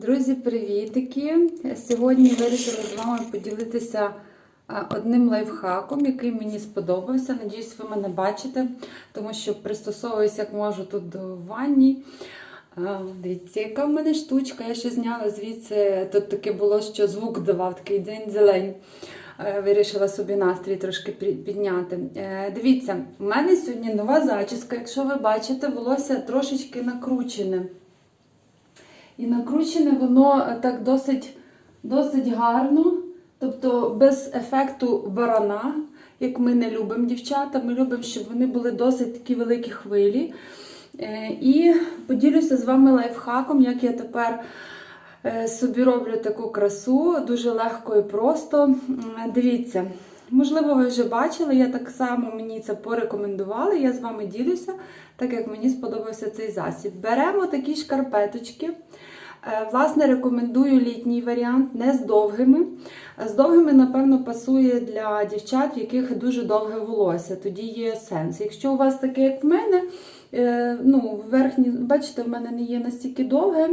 Друзі, привітики! Сьогодні вирішила з вами поділитися одним лайфхаком, який мені сподобався. Надіюсь, ви мене бачите, тому що пристосовуюсь, як можу тут до ванні. Дивіться, яка в мене штучка. Я ще зняла звідси. Тут таке було, що звук давав, такий день зелень. Е, Вирішила собі настрій трошки підняти. Е, Дивіться, у мене сьогодні нова зачіска. Якщо ви бачите, волосся трошечки накручене. І накручене воно е, так досить, досить гарно, тобто без ефекту барана, як ми не любимо дівчата. Ми любимо, щоб вони були досить такі великі хвилі. Е, І поділюся з вами лайфхаком, як я тепер е, собі роблю таку красу, дуже легко і просто. Дивіться, можливо, ви вже бачили, я так само мені це порекомендували. Я з вами ділюся, так як мені сподобався цей засіб. Беремо такі шкарпеточки. Е, Власне, рекомендую літній варіант, не з довгими. З довгими, напевно, пасує для дівчат, в яких дуже довге волосся. Тоді є сенс. Якщо у вас таке, як в мене, е, ну, верхні, бачите, в мене не є настільки довге,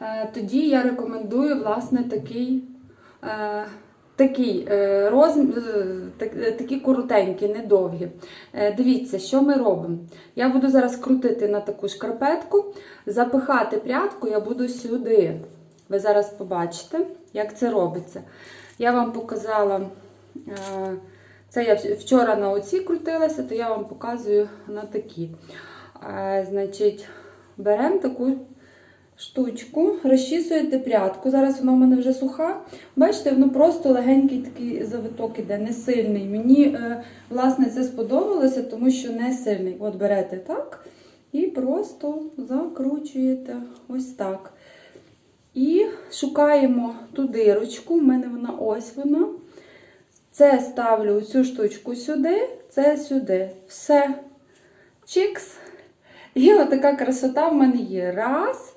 е, тоді я рекомендую, власне, такий. Е, Такий е, розмір, так, е, такі коротенькі, недовгі. Е, Дивіться, що ми робимо. Я буду зараз крутити на таку шкарпетку, запихати прядку я буду сюди. Ви зараз побачите, як це робиться. Я вам показала, е, це я вчора на оці крутилася, то я вам показую на такі. Е, Значить, беремо таку штучку, розчісуєте прядку. Зараз вона в мене вже суха. Бачите, воно просто легенький такий завиток іде, не сильний. Мені, е, власне, це сподобалося, тому що не сильний. От берете так і просто закручуєте ось так. І шукаємо ту дирочку. У мене вона ось вона. Це ставлю цю штучку сюди, це сюди. Все. Чикс. І отака красота в мене є. Раз,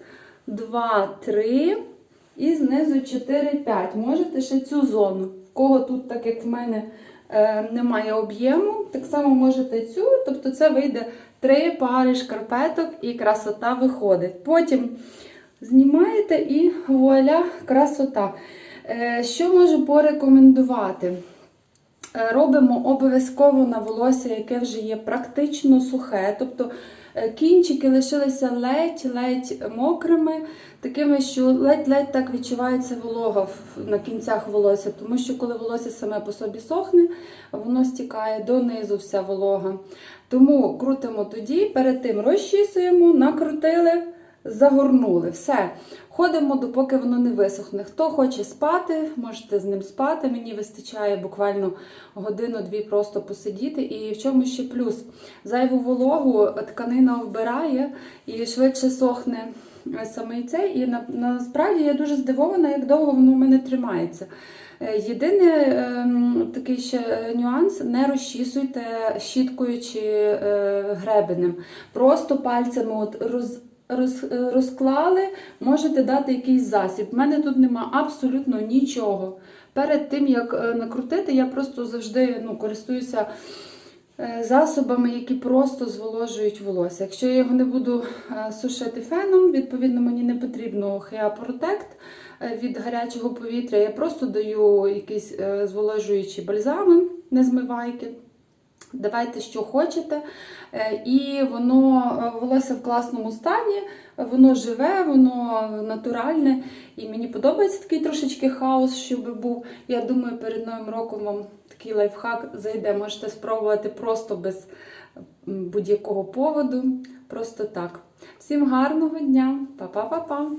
два, три. І знизу 4-5. Можете ще цю зону. В кого тут, так як в мене, е, немає об'єму, так само можете цю. Тобто це вийде три пари шкарпеток і красота виходить. Потім знімаєте і вуаля, красота. Е, Що можу порекомендувати? Е, Робимо обов'язково на волосся, яке вже є практично сухе. Тобто е, кінчики лишилися ледь-ледь мокрими, такими, що ледь-ледь так відчувається волога на кінцях волосся. Тому що коли волосся саме по собі сохне, воно стікає донизу вся волога. Тому крутимо тоді, перед тим розчісуємо, накрутили. Загорнули, все. Ходимо, допоки воно не висохне. Хто хоче спати, можете з ним спати. Мені вистачає буквально годину-дві просто посидіти. І в чому ще плюс? Зайву вологу тканина вбирає і швидше сохне саме цей. І на, насправді я дуже здивована, як довго воно в мене тримається. Е, Єдиний ем, такий ще нюанс: не розчісуйте щіткою чи е, гребенем. Просто пальцями от е, розклали, можете дати якийсь засіб. У мене тут нема абсолютно нічого. Перед тим, як е, накрутити, я просто завжди ну, користуюся е, засобами, які просто зволожують волосся. Якщо я його не буду е, сушити феном, відповідно, мені не потрібно е, від гарячого повітря. Я просто даю якісь е, зволожуючі бальзами, не змивайки. Давайте, що хочете. Е, І воно е, волосся в класному стані, воно живе, воно натуральне. І мені подобається такий трошечки хаос, щоб був. Я думаю, перед Новим роком вам такий лайфхак зайде. Можете спробувати просто без будь-якого поводу. Просто так. Всім гарного дня! Па-па-па-па!